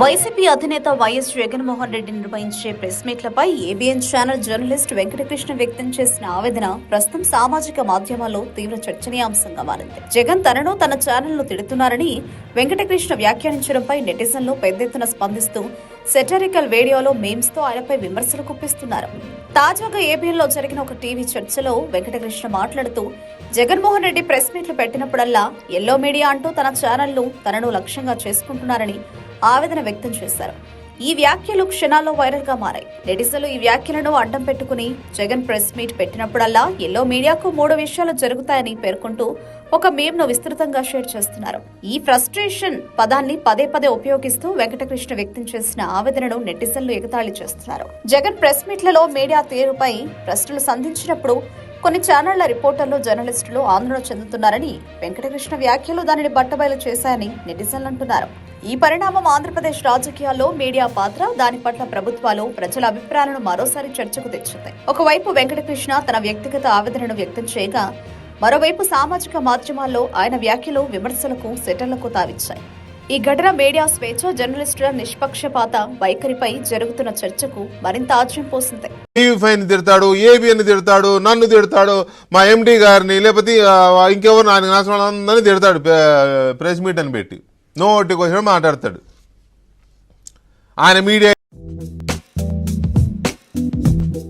YCP అధినేత YS Jaganmohan Reddy నిర్వహించే press మీట్లపై ఏబిఎన్ ఛానల్ జర్నలిస్ట్ వెంకటకృష్ణ వ్యక్తం చేసిన ఆవేదన ప్రస్తుతం సామాజిక మాధ్యమాల్లో తీవ్ర చర్చనీయాంశంగా మారింది. జగన్ తనను తన ఛానల్ను తిడుతున్నారని వెంకటకృష్ణ వ్యాఖ్యానించడంపై నెటిజన్లు పెద్ద ఎత్తున స్పందిస్తూ సెటరికల్ వీడియోలో మేమ్స్తో ఆయనపై విమర్శలు కుప్పిస్తున్నారు. తాజాగా ఏబిఎన్ జరిగిన ఒక టీవీ చర్చలో వెంకటకృష్ణ మాట్లాడుతూ జగన్మోహన్ రెడ్డి ప్రెస్ మీట్లు పెట్టినప్పుడల్లా ఎల్లో మీడియా అంటూ తన ఛానల్ను తనను లక్ష్యంగా చేసుకుంటున్నారని ఆవేదన వ్యక్తం చేశారు. ఈ వ్యాఖ్యలు క్షణాల్లో వైరల్గా మారాయి. నెటిజన్లు ఈ వ్యాఖ్యలను అడ్డం పెట్టుకుని జగన్ ప్రెస్ మీట్ పెట్టినప్పుడల్లా ఎల్లో మీడియాకు మూడు విషయాలు జరుగుతాయని పేర్కొంటూ ఒక మేమ్ను విస్తృతంగా షేర్ చేస్తున్నారు. ఈ ఫ్రస్ట్రేషన్ పదాన్ని పదే పదే ఉపయోగిస్తూ వెంకటకృష్ణ వ్యక్తం చేసిన ఆవేదనను నెటిజన్లు ఎగతాళి చేస్తున్నారు. జగన్ ప్రెస్ మీట్లలో మీడియా తీరుపై ప్రశ్నలు సంధించినప్పుడు కొన్ని ఛానళ్ళ రిపోర్టర్లు జర్నలిస్టులు ఆందోళన చెందుతున్నారని వెంకటకృష్ణ వ్యాఖ్యలు దానిని బట్టబయలు చేశాయని నెటిజన్లు అంటున్నారు. ఈ పరిణామం ఆంధ్రప్రదేశ్ రాజకీయాల్లో మీడియా పాత్ర దాని పట్ల ప్రభుత్వాలు ప్రజల అభిప్రాయాలను మరోసారి చర్చకు తెచ్చింది. ఒకవైపు వెంకటకృష్ణ తన వ్యక్తిగత ఆవేదనను వ్యక్తం చేయగా మరోవైపు సామాజిక మాధ్యమాల్లో ఆయన వ్యాఖ్యలు విమర్శలకు సెటర్లకు తావిచ్చాయి. ఈ ఘటన మీడియా స్వేచ్ఛ జర్నలిస్టుల నిష్పక్షపాత వైఖరిపై జరుగుతున్న చర్చకు మరింత ఆజ్యం పోసింది. టీవీ తిడతాడు ఏబిఎన్ తిడతాడు నన్ను తిడతాడు మా ఎండి గారిని లేకపోతే ఇంకెవరు ఆయన నాశనం అందరినీ తిడతాడు ప్రెస్ మీట్ అని పెట్టి. నోటికి వచ్చిన మాట్లాడతాడు. ఆయన మీడియా